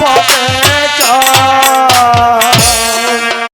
পাবে।